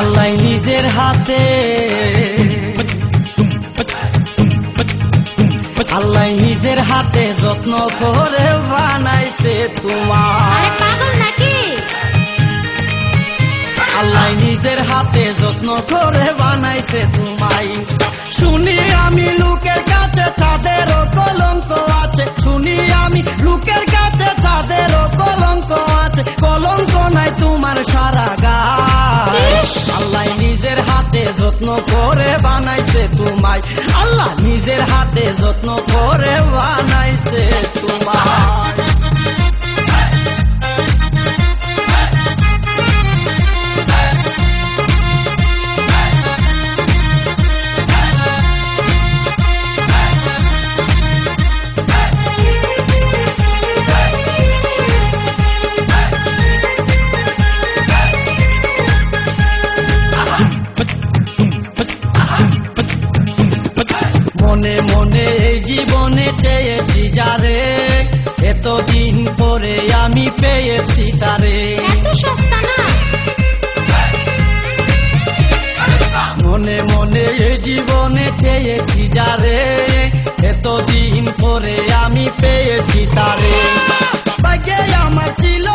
আল্লাহ নিজের হাতে আল্লাহ নিজের হাতে যত্ন করে বানাইছে তোমার। হাতে যত্ন করে বানাইছে তোমায়। শুনি আমি লোকের কাছে চাঁদেরও কলঙ্ক আছে। শুনি আমি লোকের কাছে চাঁদেরও কলঙ্ক আছে। কলঙ্ক নাই তোমার সারা গায় ইস! আল্লাহ নিজের হাতে যত্ন করে বানাইছে তোমায়। আল্লাহ নিজের হাতে যত্ন করে বানাইছে তোমায়। এই জীবনে চেয়েছি যারে এতদিন পরে আমি পেয়েছি তারে। মনে মনে এই জীবনে চেয়েছি যারে এতদিন পরে আমি পেয়েছি তারে। আমার ছিল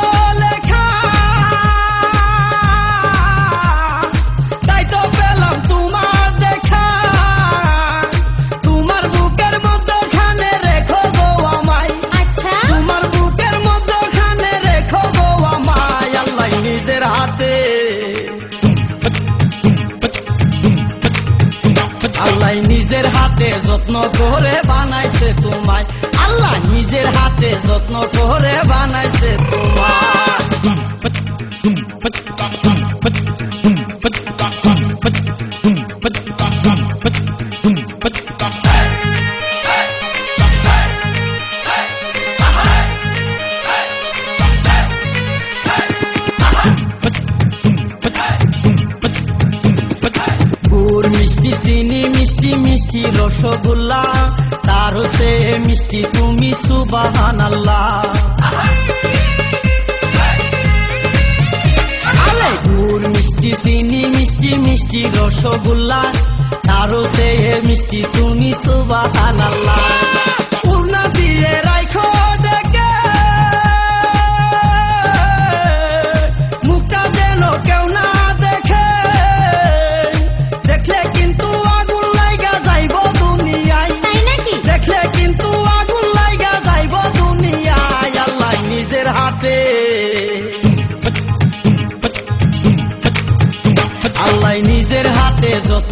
যত্ন করে বানাইছে তোমায়। আল্লাহ নিজের হাতে যত্ন করে বানাইছে তোমায়। চিনি, মিষ্টি মিষ্টি রসগোল্লা। তার সে মিষ্টি, তুমি সুবাহান মিষ্টি, চিনি, মিষ্টি মিষ্টি রসগোল্লা। তার সে মিষ্টি, তুমি সুবাহান আল্লাহ পূর্ণা দিয়ে রাইখো।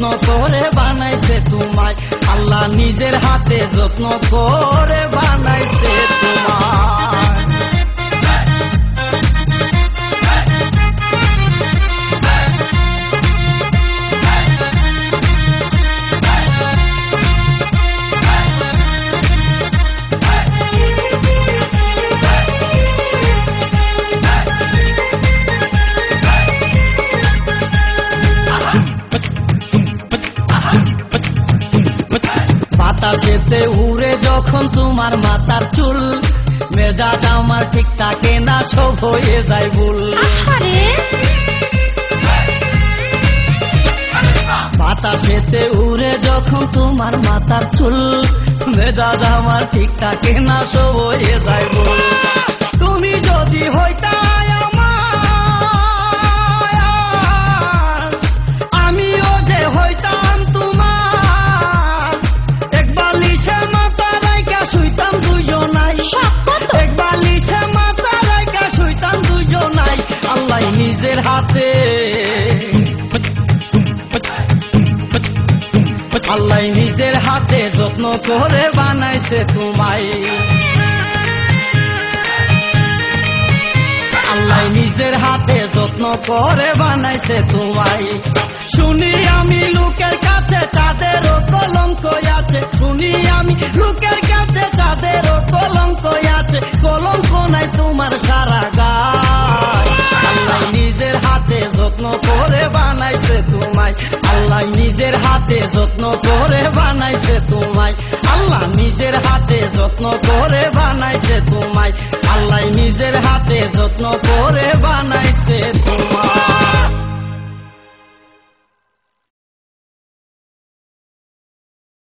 যত্ন করে বানাইছে তোমায়। আল্লাহ নিজের হাতে যত্ন করে বানাইছে তোমায়। বাতাসেতে উড়ে যখন তোমার মাথার চুল মেজাজ আমার ঠিক থাকে না সব হয়ে যায় ভুল। বাতাসেতে উড়ে যখন তোমার মাথার চুল মেজাজ আমার ঠিক থাকে না সব হয়ে যায় আল্লাহ নিজের হাতে যত্ন করে বানাইছে তোমায়। আল্লাহ নিজের হাতে যত্ন করে বানাইছে তোমায়। শুনি আমি লোকের কাছে চাঁদেরও কলঙ্ক আছে। শুনি আমি লোকের কাছে চাঁদেরও কলঙ্ক আছে। কলঙ্ক নাই তোমার সারা করে বানাইছে তোমায়। আল্লাহ নিজের হাতে যত্ন করে বানাইছে তোমায়। আল্লাহ নিজের হাতে যত্ন করে বানাইছে তোমায়। আল্লাহ নিজের হাতে যত্ন করে বানাইছে